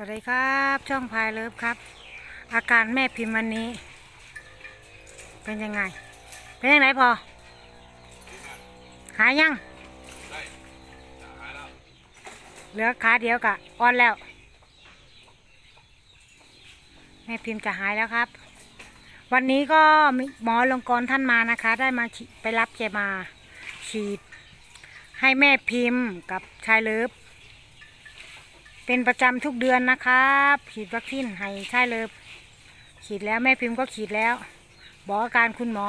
วัสดีครับ ช่องพายเลิฟครับ อาการแม่พิมพ์วันนี้ เป็นยังไง เป็นยังไงพอ หายยังเหลือขาเดียวกะอ่อนแล้ว แม่พิมพ์จะหายแล้วครับ วันนี้ก็หมอลงกรท่านมานะคะ ได้มาไปรับแกมาฉีด ให้แม่พิมพ์กับชายเลิฟ เป็นประจำทุกเดือนนะครับ ฉีดวัคซีนให้ชายเลิฟฉีดแล้วแม่พิมพ์ก็ฉีดแล้ว บอกอาการคุณหมอ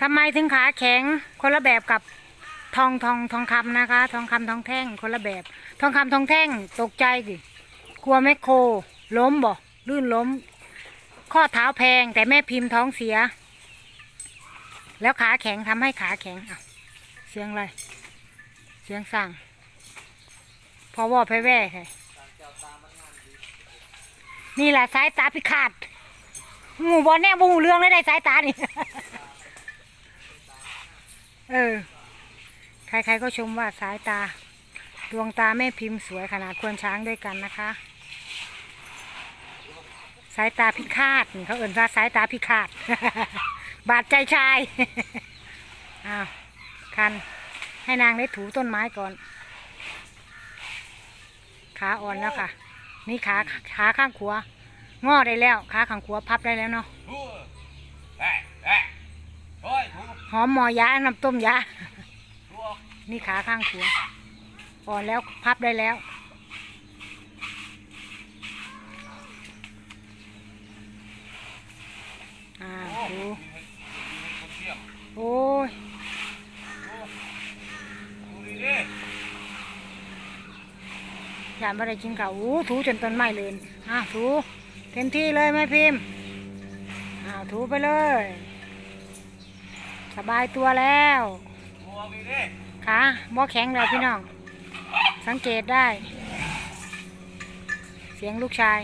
ทำไมถึงขาแข็งคนละแบบกับทองทองทองคำนะคะ ทองคำทองแท่งคนละแบบ ทองคำทองแท่งตกใจดิกลัวแมคโค ล้มบ่ลื่นล้ม ข้อเท้าแพงแต่แม่พิมพ์ท้องเสีย แล้วขาแข็งทำให้ขาแข็งเสียงอะไรเสียงสั่ง พอว่าไปแว่ใช่นี่แหละสายตาพิฆาตหมู่บอลแน่บูเรื่องเลยได้สายตานี่ เออ ใครๆก็ชมว่าสายตา ดวงตาแม่พิมพ์สวยขนาดควรช้างด้วยกันนะคะ สายตาพิฆาตเขาเอ่นว่าสายตาพิฆาต บาดใจชาย อ้าว คัน ให้นางได้ถูต้นไม้ก่อน ขาอ่อนแล้วค่ะ นี่ขาขาข้างขวางอได้แล้ว ขาข้างขวาพับได้แล้วเนาะหอมหมอยาน้ำต้มยานี่ขาข้างขวาอ่อนแล้วพับได้แล้ว อ่า โอ้ ดู มีให้มีให้คนเที่ยว โอ้ย ดูดีดิ ยานไม่ได้กินข้าอู้ถูจนต้นไม้เลยอะถูเต็มที่เลยแม่พิมพ์อ้าวถูไปเลย สบายตัวแล้วดูเอาดีดิขาบ่แข็งเลยพี่น้อง สังเกตได้ เสียงลูกชาย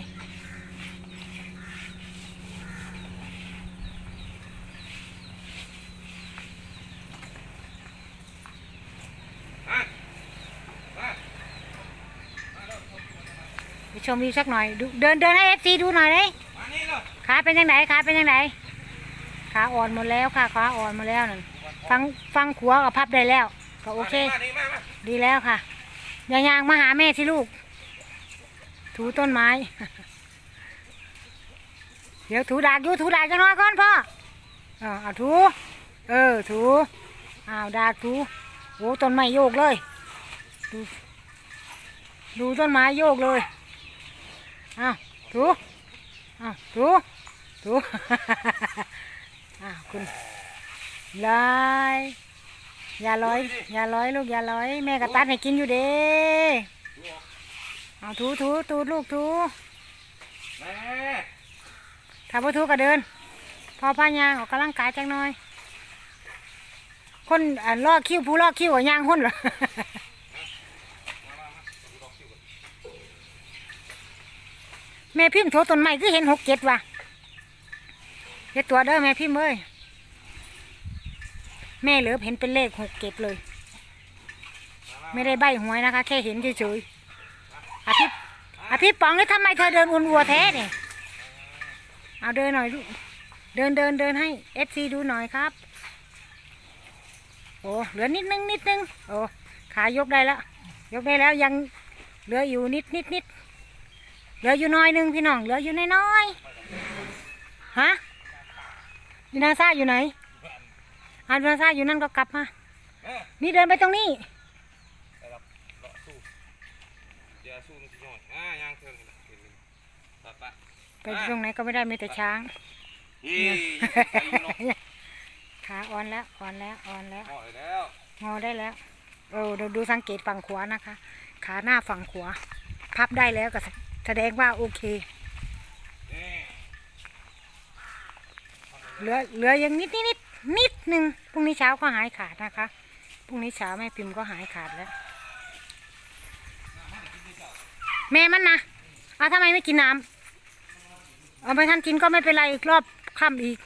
ไปชมวิวสักหน่อยดูเดินเดินให้เอฟซีดูหน่อยเลยขาเป็นยังไงขาเป็นยังไงขาอ่อนหมดแล้วค่ะขาอ่อนหมดแล้วนั่นฟังฟังขัวกับพับได้แล้ว ก็โอเค ดีแล้วค่ะย่ายางมาหาแม่ที่ลูก ถูต้นไม้ เดี๋ยวถูดากอยู่ถูดากจะน้อยก่อนพ่อเออเอาถู เออถูอ้าวดากถูโอ้ต้นไม้โยกเลย ดูดูต้นไม้โยกเลย อ้าวถูอ้าวถูถูอ้าวคุณลายอย่าร้อยอย่าร้อยลูกอย่าร้อยแม่ก็ตัดให้กินอยู่เด้เอาถูถูถูลูกถูแม่ถ้าพ่ถูก็เดิน พอพายางออกกำลังกายจังหน่อย คนอ่าลอกคิ้วผู้ลอกคิ้วอะยางหุ่นเหรอ แม่พิมพ์โทรต้นไม้คือเห็นหกเจ็ดว่ะเจ็ดตัวเด้อแม่พิมพ์เอ้ยแม่เหลือเห็นเป็นเลขหกเจ็ดเลย ไม่ได้ใบหวยนะคะ แค่เห็นเฉยๆอาทิตย์อาทิตย์ปองแล้วทำไมเธอเดินวนวัวแท้เนี่ยเอาเดินหน่อยลูกเดินเดินเดินให้เอฟซีดูหน่อยครับ โอ้เหลือนิดนึงนิดนึงโอ้ขายกได้แล้ว ยกได้แล้วยังเหลืออยู่นิดนิดนิด เหลืออยู่น้อยหนึงพี่น้องเหลืออยู่น้อยๆฮะดินาซาอยู่ไหนอาดินาซาอยู่นั่นก็กลับมาแม่นี่เดินไปตรงนี้ไปรับเลาะสู้เดี๋ยวสู้นึกหน่อยอ่ายางเทิงนี่แหละเห็นเลยปะปะไปตรงไหนก็ไม่ได้มีแต่ช้างยี่ไปอยู่เนาะขาอ่อนแล้วอ่อนแล้วอ่อนแล้วเหมาะแล้วงอได้แล้วเออเดี๋ยวดูสังเกตฝั่งขวานะคะ ขาหน้าฝั่งขวา พับได้แล้วก็แส แสดงว่าโอเคนี่เหลือเหลือยังนิดนิดนิดนิดหนึ่งพรุ่งนี้เช้าก็หายขาดนะคะพรุ่งนี้เช้าแม่พิมพ์ก็หายขาดแล้ว แม่มันนะเอาทำไมไม่กินน้ำเอาไปท่านกินก็ไม่เป็นไรอีกรอบค่ำอีก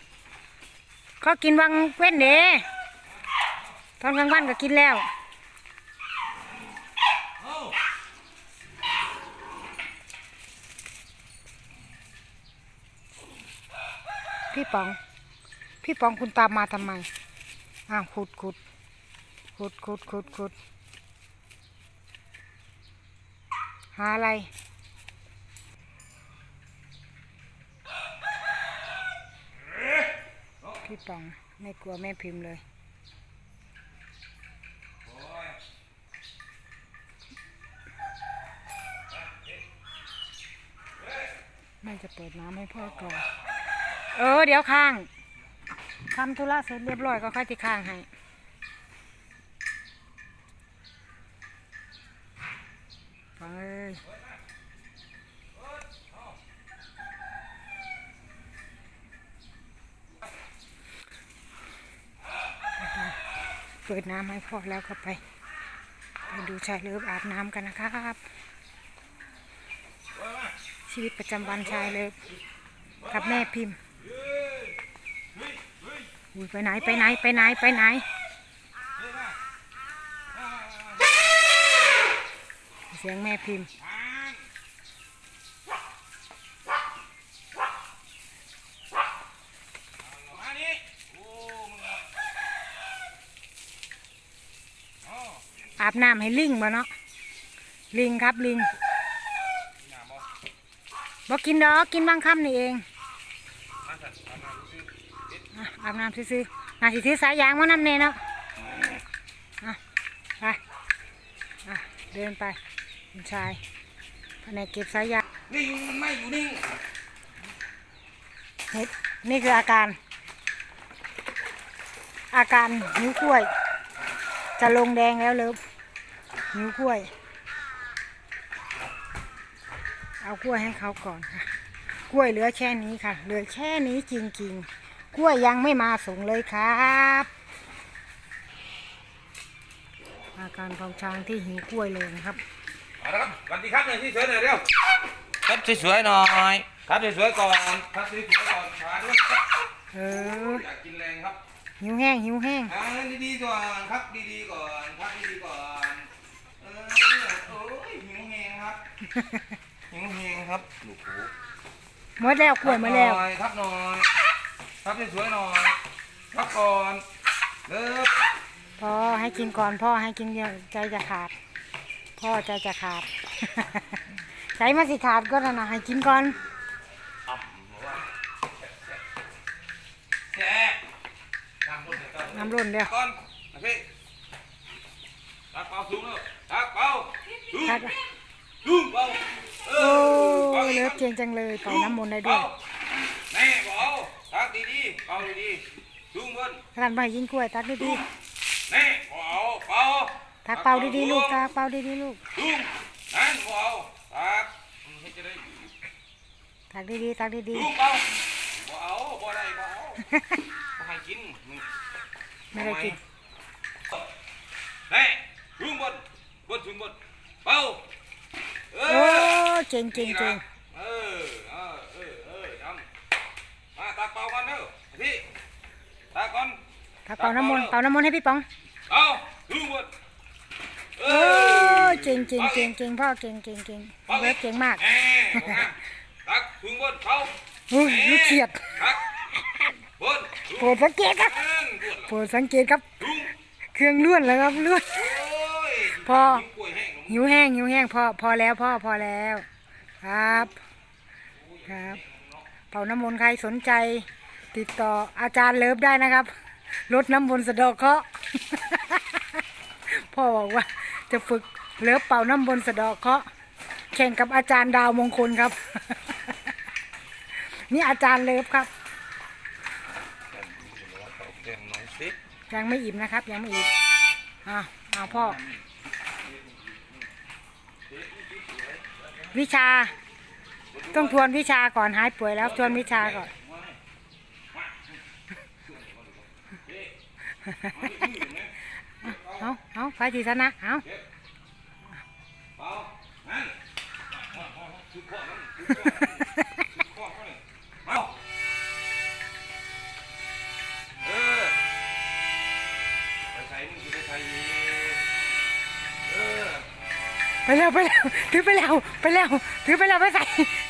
ก็กินวังเว้นเดตอนกลางวันก็กินแล้ว เอ้า อ พี่ป๋อง พี่ป๋องคุณตามมาทำไม อ้าวขุดขุดขุดขุดขุดขุดหาอะไร พี่ป๋องไม่กลัวแม่พิมพ์เลย แม่จะเปิดน้ำให้พ่อก่อน เออ เดี๋ยวข้างทำธุระเสร็จเรียบร้อยก็ค่อยที่ข้างให้ฟังเอ้ยเปิดน้ำให้พ่อแล้วก็ไป ไปดูชายเลิฟอาบน้ำกันนะครับ ชีวิตประจำวันชายเลิฟกับแม่พิมพ์ อุ้ยไปไหนไปไหนไปไหนไปไหนเสียงแม่พิมพ์อาบน้ำให้ลิงบ่เนาะลิงครับลิงบ่บ่กินดอกกินบางคำนี่เอง มาสั่นมามาดูสิเด็ด อะอาบน้ำซื้อๆน่าสิถือสายยางมาน้ำเนเนาะอะไปอะเดินไปคุณชายแผนกเก็บสายยางนิ่งไม่อยู่นิ่งนี่นี่คืออาการ อาการหิวกล้วย จะลงแดงแล้วเลิฟหิวกล้วย เอากล้วยให้เขาก่อนค่ะ กล้วยเหลือแค่นี้ค่ะ เหลือแค่นี้จริงๆ กล้วยยังไม่มาส่งเลยครับ อาการของช้างที่หิวกล้วยเลยนะครับเอาละครับสวัสดีครับหน่อยที่สวยหน่อยเร็วครับสวยๆหน่อย ครับสวยๆก่อนครับสวยๆก่อนขาด้วยครับเอออยากกินแรงครับหิวแห้งหิวแห้งอ่าดีๆก่อนครับดีๆก่อนครับดีๆก่อนเออโอ้ยหิวแหงครับหิวแหงครับลูกหูหมดแล้วกล้วยหมาแล้วหน่อยครับหน่อย ครับสวยๆหน่อยครับก่อนเลิฟพ่อให้กินก่อนพ่อให้กินเดียวใจจะขาด พ่อใจจะขาด ใจมาสิขาดก็นะนะให้กินก่อนอ่ำบอกว่าแซ่บน้ำบนเดี๋ยวก่อนน้ำร่นเดียวก่อนโอเคตักเป่าสูงแล้วตักเป่าสูงครับสูงเป่าเอโอ้อป่ายอีกเลิคฟรับเก่งจังเลยเป่าน้ำมนต์ได้ด้วยเป่าแม่เป่าตัก ดีๆเป่าดีๆสูงบนท่านไปกินกล้วยตักดีแม่เป่าเป่าๆตักเป่าดีๆลูกตักเป่าดีๆลูกสูงนั่นเป่าตักมันให้จะได้ตักดีๆตักดีสูงเป่าบ่เอาบ่ได้บ่เอาบ่ให้กินมึงๆไม่ได้กินแม่สูงบนบนสูงบนเป่าเอโอ้อเก่งเก่งเก่ง เออเออเออเออทำมาตักเป่ากันเด้อพี่ตักก่อน ตักเป่าน้ำมนต์เป่าน้ำมนต์ให้พี่ป๋องเอาสูงบนเอโอ้เก่งเก่งเก่งเก่งพ่อเก่งเก่งเก่งเลิฟเก่งมากแหม่บอกนะตักสูงบนเป่าอุ้ยลูกเขียดตักบนสูงโปรดสังเกตครับนั่นบนโปรดสังเกตครับสูงเครื่องล้วนแล้วครับล้วนโอ้ยพอกินกล้วยแห้งลงหิวแห้งหิวแห้งพอพอแล้วพ่อพอแล้ว ครับครับเป่าน้ำมนต์ใครสนใจ ติดต่ออาจารย์เลิฟได้นะครับ ลดน้ำมนต์สะดอกเคราะห์พ่อบอกว่าจะฝึกเลิฟเป่าน้ำมนต์สะดอกเคราะห์แข่งกับอาจารย์ดาวมงคลครับ นี่อาจารย์เลิฟครับเต็มหน่อยสิยังไม่อิ่มนะครับ ยังไม่อิ่มอ้าวเอาพ่อ วิชา ต้องทวนวิชาก่อนหายป่วยแล้วทวนวิชาก่อน เอาเอาไฟทีชนะเอาเป่านั่นสุดข้อมันสุดข้อมันสุดข้อมันเอาเออไปใส่มึงจะไปใส่ยีเออไปแล้วไปแล้วถือไปแล้วไปแล้วถือไปแล้วไปใส่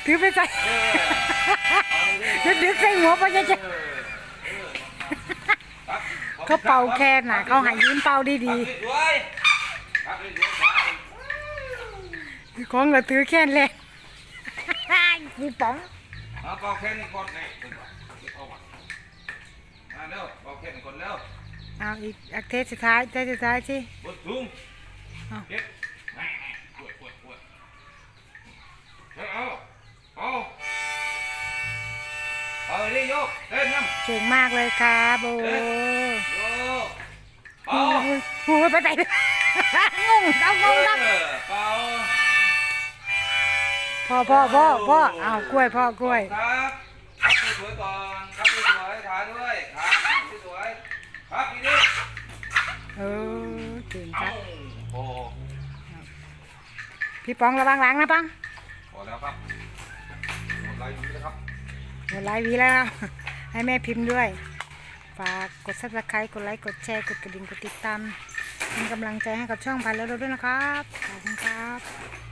ถือไปใส่เออดึกๆใส่หัวไปจะจะ เออเออครับ เขาเป่าแค่น่ะเขาใหายยืมเป่าดีครับสวยครับสวยครับๆของก็ถือแค่นเลยมีป๋องเอาเป่าแค่นี้ก่อนนี่เดี๋ยวก่อนเดี๋ยวเอาก่อนมาเร็วเป่าแค่นี้ก่อนเร็วเอาอีกอักเทสสุดท้ายเทสสุดท้ายสิบดสูงเอาเด็ดแม่ๆปวดปวดปวดเอาเอาเอาเอาเลยโยกเล่นน้ำเก่งมากเลยครับ โอ้โยกโอ้เป่าโหโอ้ยไปไหนงงเอางงครับเออเป่าพ่อพ่อพ่อพ่อเอากล้วยพ่อกล้วย ครับครับสวยๆก่อนครับสวยๆขาด้วยครับสวยๆครับดีดีเออเก่งคเอารับ โอ้พี่ปองระวังหลังนะปังพอแล้วครับหมดไลน์นี้แล้วครับ หมดลฟ์วีแล้ว ให้แม่พิมพ์ด้วย ฝากกดซับสไครต์กดไลค์ กดแชร์ กดกระดิ่ง กดติดตามเป็นกำลังใจให้กับช่องพันแล้วด้วยนะครับ ขอบคุณครับ